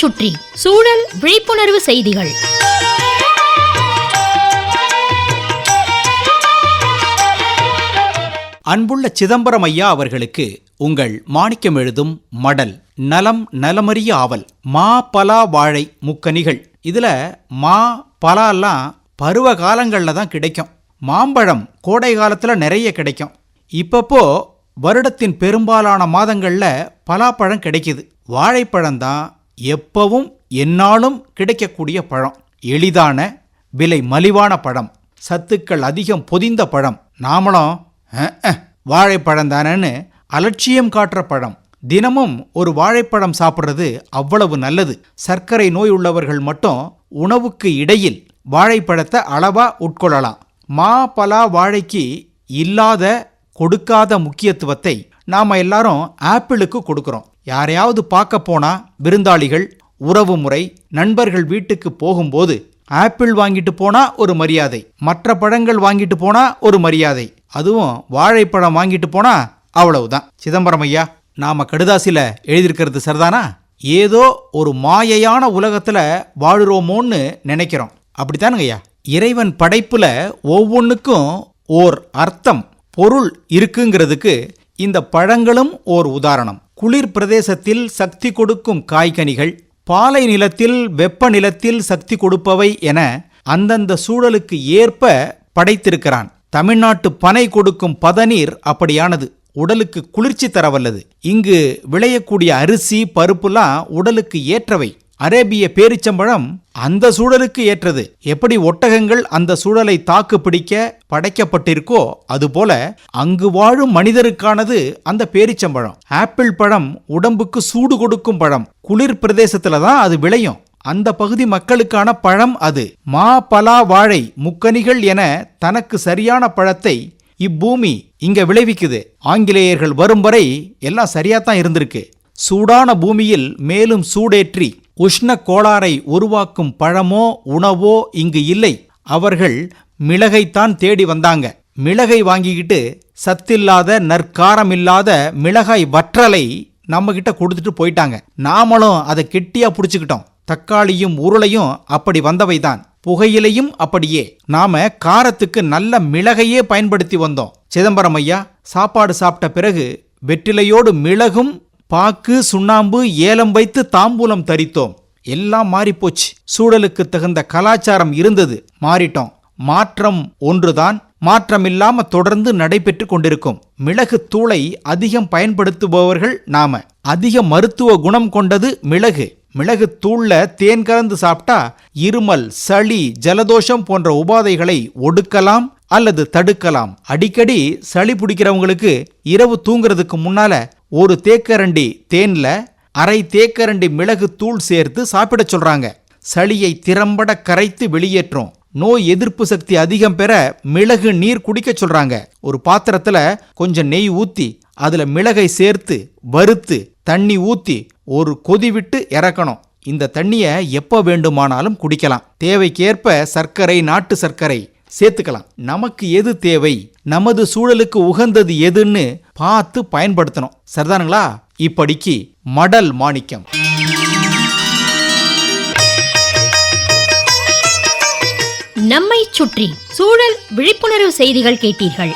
சுற்றி சூழல் விழிப்புணர்வு செய்திகள். அன்புள்ள சிதம்பரம் ஐயா அவர்களுக்கு உங்கள் மாணிக்கம் எழுதும் மடல் நலம் நலமறிய ஆவல் மா பலா வாழை முக்கனிகள். இதுல மா பலாலாம் பருவ காலங்களில் தான் கிடைக்கும். மாம்பழம் கோடை காலத்துல நிறைய கிடைக்கும். இப்பப்போ வருடத்தின் பெரும்பாலான மாதங்களில் பலாப்பழம் கிடைக்குது. வாழைப்பழம் தான் எப்பவும் என்னாலும் கிடைக்கக்கூடிய பழம். எளிதான விலை மலிவான பழம். சத்துக்கள் அதிகம் பொதிந்த பழம். நாமளும் வாழைப்பழம் தானேன்னு அலட்சியம் காட்டுற பழம். தினமும் ஒரு வாழைப்பழம் சாப்பிட்றது அவ்வளவு நல்லது. சர்க்கரை நோய் உள்ளவர்கள் மட்டும் உணவுக்கு இடையில் வாழைப்பழத்தை அளவா உட்கொள்ளலாம். மா பலா வாழைக்கு இல்லாத கொடுக்காத முக்கியத்துவத்தை நாம் எல்லாரும் ஆப்பிளுக்கு கொடுக்குறோம். யாரையாவது பார்க்க போனா விருந்தாளிகள் உறவு முறை நண்பர்கள் வீட்டுக்கு போகும்போது ஆப்பிள் வாங்கிட்டு போனா ஒரு மரியாதை மற்ற பழங்கள் வாங்கிட்டு போனா ஒரு மரியாதை அதுவும் வாழைப்பழம் வாங்கிட்டு போனா அவ்வளவுதான். சிதம்பரம் ஐயா நாம கடுதாசில எழுதியிருக்கிறது சரிதானா? ஏதோ ஒரு மாயையான உலகத்துல வாழுறோமோன்னு நினைக்கிறோம். அப்படித்தானுங்க ஐயா? இறைவன் படைப்புல ஒவ்வொன்றுக்கும் ஓர் அர்த்தம் பொருள் இருக்குங்கிறதுக்கு இந்த பழங்களும் ஓர் உதாரணம். குளிர் பிரதேசத்தில் சக்தி கொடுக்கும் காய்கனிகள் பாலை நிலத்தில் வெப்ப நிலத்தில் சக்தி கொடுப்பவை என அந்தந்த சூழலுக்கு ஏற்ப படைத்திருக்கிறான். தமிழ்நாட்டு பனை கொடுக்கும் பதநீர் அப்படியானது உடலுக்கு குளிர்ச்சி தரவல்லது. இங்கு விளையக்கூடிய அரிசி பருப்புலாம் உடலுக்கு ஏற்றவை. அரேபிய பேரிச்சம்பழம் அந்த சூழலுக்கு ஏற்றது. எப்படி ஒட்டகங்கள் அந்த சூழலை தாக்கு பிடிக்க படைக்கப்பட்டிருக்கோ அதுபோல அங்கு வாழும் மனிதருக்கானது அந்த பேரிச்சம்பழம். ஆப்பிள் பழம் உடம்புக்கு சூடு கொடுக்கும் பழம். குளிர் பிரதேசத்துல தான் அது விளையும். அந்த பகுதி மக்களுக்கான பழம் அது. மா பலா வாழை முக்கனிகள் என தனக்கு சரியான பழத்தை இப்பூமி இங்க விளைவிக்குது. ஆங்கிலேயர்கள் வரும் வரை எல்லாம் சரியா தான் இருந்திருக்கு. சூடான பூமியில் மேலும் சூடேற்றி உஷ்ண கோளாறை உருவாக்கும் பழமோ உணவோ இங்கு இல்லை. அவர்கள் மிளகைத்தான் தேடி வந்தாங்க. மிளகை வாங்கிக்கிட்டு சத்தில்லாத நற்காரமில்லாத மிளகாய் வற்றலை நம்ம கிட்ட கொடுத்துட்டு போயிட்டாங்க. நாமளும் அதை கெட்டியா புடிச்சுக்கிட்டோம். தக்காளியும் உருளையும் அப்படி வந்தவைதான். புகையிலையும் அப்படியே. நாம காரத்துக்கு நல்ல மிளகையே பயன்படுத்தி வந்தோம். சிதம்பரம் ஐயா சாப்பாடு சாப்பிட்ட பிறகு வெற்றிலையோடு மிளகும் பாக்கு சுண்ணாம்பு ஏலம் வைத்து தாம்பூலம் தரித்தோம். எல்லாம் மாறிப்போச்சு. சூழலுக்கு தகுந்த கலாச்சாரம் இருந்தது. மாறிட்டோம். மாற்றம் ஒன்றுதான். மாற்றமில்லாம தொடர்ந்து நடைபெற்று கொண்டிருக்கும். மிளகு தூளை அதிகம் பயன்படுத்துபவர்கள் நாம. அதிக மருத்துவ குணம் கொண்டது மிளகு. மிளகு தூள்ல தேன் கலந்து சாப்பிட்டா இருமல் சளி ஜலதோஷம் போன்ற உபாதைகளை ஒடுக்கலாம் அல்லது தடுக்கலாம். அடிக்கடி சளி பிடிக்கிறவங்களுக்கு இரவு தூங்குறதுக்கு முன்னால ஒரு தேக்கரண்டி தேனில் அரை தேக்கரண்டி மிளகு தூள் சேர்த்து சாப்பிட சொல்றாங்க. சளியை திறம்பட கரைத்து வெளியேற்றும். நோய் எதிர்ப்பு சக்தி அதிகம் பெற மிளகு நீர் குடிக்க சொல்றாங்க. ஒரு பாத்திரத்துல கொஞ்சம் நெய் ஊத்தி அதுல மிளகை சேர்த்து வறுத்து தண்ணி ஊத்தி ஒரு கொதி விட்டு இறக்கணும். இந்த தண்ணியை எப்ப வேண்டுமானாலும் குடிக்கலாம். தேவைக்கேற்ப சர்க்கரை நாட்டு சர்க்கரை சேர்த்துக்கலாம். நமக்கு எது தேவை? நமது சூழலுக்கு உகந்தது எதுன்னு பார்த்து பயன்படுத்தணும். சரிதானுங்களா? இப்படிக்கு மடல் மாணிக்கம். நம்மை சுற்றி சூழல் விழிப்புணர்வு செய்திகள் கேட்டீர்கள்.